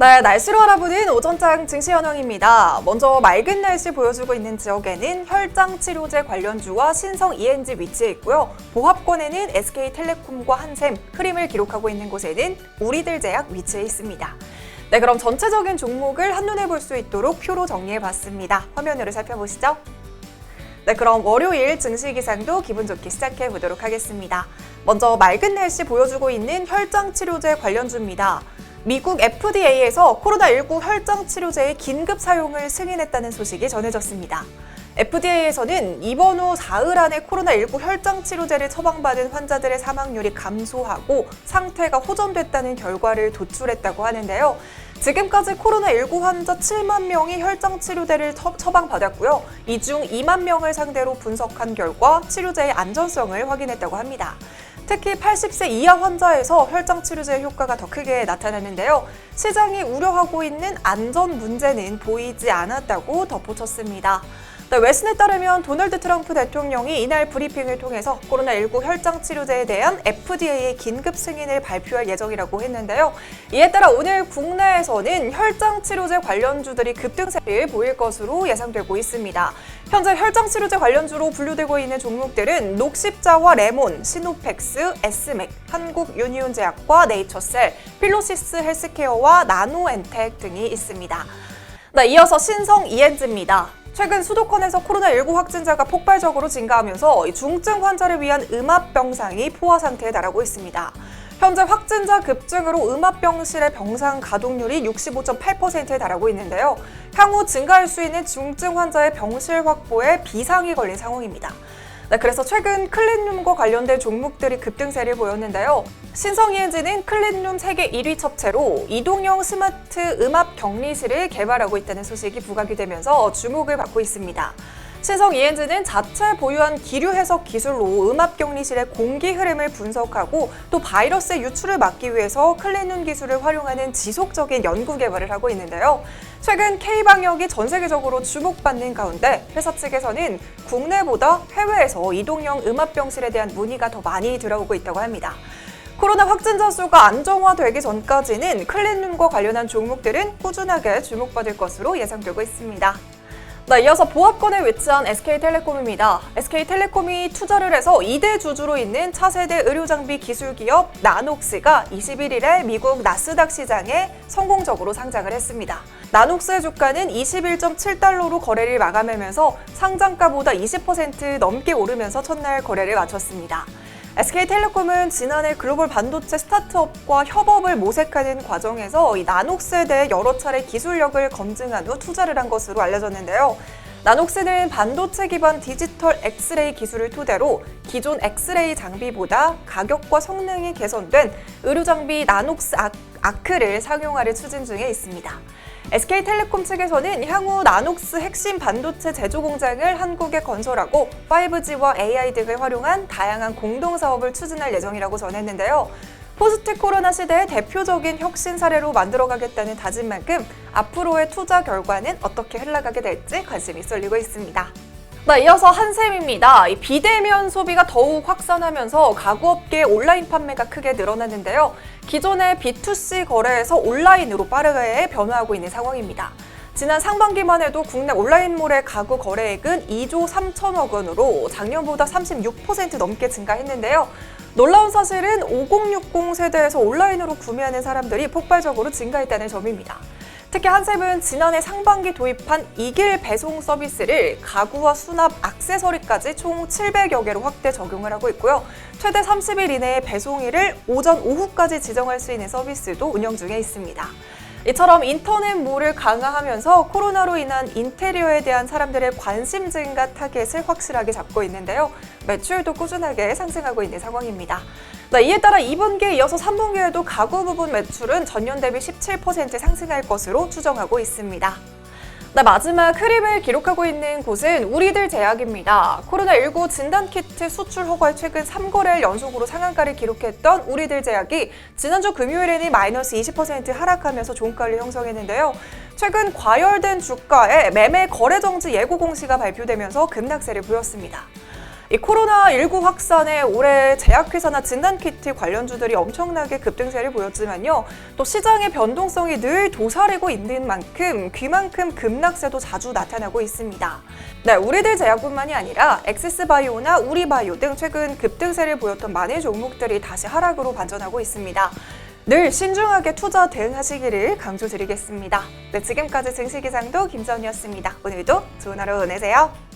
네, 날씨로 알아보는 오전장 증시 현황입니다. 먼저 맑은 날씨 보여주고 있는 지역에는 혈장 치료제 관련주와 신성 ENG 위치해 있고요. 보합권에는 SK텔레콤과 한샘, 흐림을 기록하고 있는 곳에는 우리들 제약 위치해 있습니다. 네, 그럼 전체적인 종목을 한눈에 볼 수 있도록 표로 정리해 봤습니다. 화면으로 살펴보시죠. 네, 그럼 월요일 증시 기상도 기분 좋게 시작해 보도록 하겠습니다. 먼저 맑은 날씨 보여주고 있는 혈장 치료제 관련주입니다. 미국 FDA에서 코로나19 혈장 치료제의 긴급 사용을 승인했다는 소식이 전해졌습니다. FDA에서는 입원 후 사흘 안에 코로나19 혈장 치료제를 처방받은 환자들의 사망률이 감소하고 상태가 호전됐다는 결과를 도출했다고 하는데요. 지금까지 코로나19 환자 7만 명이 혈장 치료제를 처- 처방받았고요. 이 중 2만 명을 상대로 분석한 결과 치료제의 안전성을 확인했다고 합니다. 특히 80세 이하 환자에서 혈장 치료제 효과가 더 크게 나타났는데요. 시장이 우려하고 있는 안전 문제는 보이지 않았다고 덧붙였습니다. 네, 웨슨에 따르면 도널드 트럼프 대통령이 이날 브리핑을 통해서 코로나19 혈장 치료제에 대한 FDA의 긴급 승인을 발표할 예정이라고 했는데요. 이에 따라 오늘 국내에서는 혈장 치료제 관련주들이 급등세를 보일 것으로 예상되고 있습니다. 현재 혈장 치료제 관련주로 분류되고 있는 종목들은 녹십자와 레몬, 시노펙스, 에스맥, 한국유니온제약과 네이처셀, 필로시스 헬스케어와 나노엔텍 등이 있습니다. 네, 이어서 신성 이엔즈입니다. 최근 수도권에서 코로나19 확진자가 폭발적으로 증가하면서 이 중증 환자를 위한 음압병상이 포화 상태에 달하고 있습니다. 현재 확진자 급증으로 음압병실의 병상 가동률이 65.8%에 달하고 있는데요. 향후 증가할 수 있는 중증 환자의 병실 확보에 비상이 걸린 상황입니다. 네, 그래서 최근 클린룸과 관련된 종목들이 급등세를 보였는데요. 신성이엔지는 클린룸 세계 1위 첩체로 이동형 스마트 음압 격리실을 개발하고 있다는 소식이 부각이 되면서 주목을 받고 있습니다. 신성 ENG는 자체 보유한 기류 해석 기술로 음압 격리실의 공기 흐름을 분석하고 또 바이러스의 유출을 막기 위해서 클린룸 기술을 활용하는 지속적인 연구 개발을 하고 있는데요. 최근 K 방역이 전 세계적으로 주목받는 가운데 회사 측에서는 국내보다 해외에서 이동형 음압 병실에 대한 문의가 더 많이 들어오고 있다고 합니다. 코로나 확진자 수가 안정화되기 전까지는 클린룸과 관련한 종목들은 꾸준하게 주목받을 것으로 예상되고 있습니다. 네, 이어서 보합권에 위치한 SK텔레콤입니다. SK텔레콤이 투자를 해서 2대 주주로 있는 차세대 의료장비 기술기업 나녹스가 21일에 미국 나스닥 시장에 성공적으로 상장을 했습니다. 나녹스의 주가는 21.7달러로 거래를 마감하면서 상장가보다 20% 넘게 오르면서 첫날 거래를 마쳤습니다. SK텔레콤은 지난해 글로벌 반도체 스타트업과 협업을 모색하는 과정에서 이 나녹스에 대해 여러 차례 기술력을 검증한 후 투자를 한 것으로 알려졌는데요. 나녹스는 반도체 기반 디지털 엑스레이 기술을 토대로 기존 엑스레이 장비보다 가격과 성능이 개선된 의료 장비 나녹스 아, 아크를 상용화를 추진 중에 있습니다. SK텔레콤 측에서는 향후 나녹스 핵심 반도체 제조 공장을 한국에 건설하고 5G와 AI 등을 활용한 다양한 공동 사업을 추진할 예정이라고 전했는데요. 포스트 코로나 시대의 대표적인 혁신 사례로 만들어가겠다는 다짐만큼 앞으로의 투자 결과는 어떻게 흘러가게 될지 관심이 쏠리고 있습니다. 네, 이어서 한샘입니다. 이 비대면 소비가 더욱 확산하면서 가구업계 온라인 판매가 크게 늘어났는데요. 기존의 B2C 거래에서 온라인으로 빠르게 변화하고 있는 상황입니다. 지난 상반기만 해도 국내 온라인몰의 가구 거래액은 2조 3천억 원으로 작년보다 36% 넘게 증가했는데요. 놀라운 사실은 5060 세대에서 온라인으로 구매하는 사람들이 폭발적으로 증가했다는 점입니다. 특히 한샘은 지난해 상반기 도입한 이길 배송 서비스를 가구와 수납, 액세서리까지 총 700여 개로 확대 적용을 하고 있고요. 최대 30일 이내에 배송일을 오전, 오후까지 지정할 수 있는 서비스도 운영 중에 있습니다. 이처럼 인터넷몰을 강화하면서 코로나로 인한 인테리어에 대한 사람들의 관심 증가 타겟을 확실하게 잡고 있는데요. 매출도 꾸준하게 상승하고 있는 상황입니다. 네, 이에 따라 2분기에 이어서 3분기에도 가구 부분 매출은 전년 대비 17% 상승할 것으로 추정하고 있습니다. 네, 마지막 흐름을 기록하고 있는 곳은 우리들 제약입니다. 코로나19 진단키트 수출 허가에 최근 3거래일 연속으로 상한가를 기록했던 우리들 제약이 지난주 금요일에는 마이너스 20% 하락하면서 종가를 형성했는데요. 최근 과열된 주가에 매매 거래 정지 예고 공시가 발표되면서 급락세를 보였습니다. 이 코로나19 확산에 올해 제약회사나 진단키트 관련주들이 엄청나게 급등세를 보였지만요. 또 시장의 변동성이 늘 도사리고 있는 만큼 귀만큼 급락세도 자주 나타나고 있습니다. 네, 우리들 제약뿐만이 아니라 엑시스바이오나 우리바이오 등 최근 급등세를 보였던 많은 종목들이 다시 하락으로 반전하고 있습니다. 늘 신중하게 투자 대응하시기를 강조드리겠습니다. 네, 지금까지 증시기상도 김선이었습니다. 오늘도 좋은 하루 보내세요.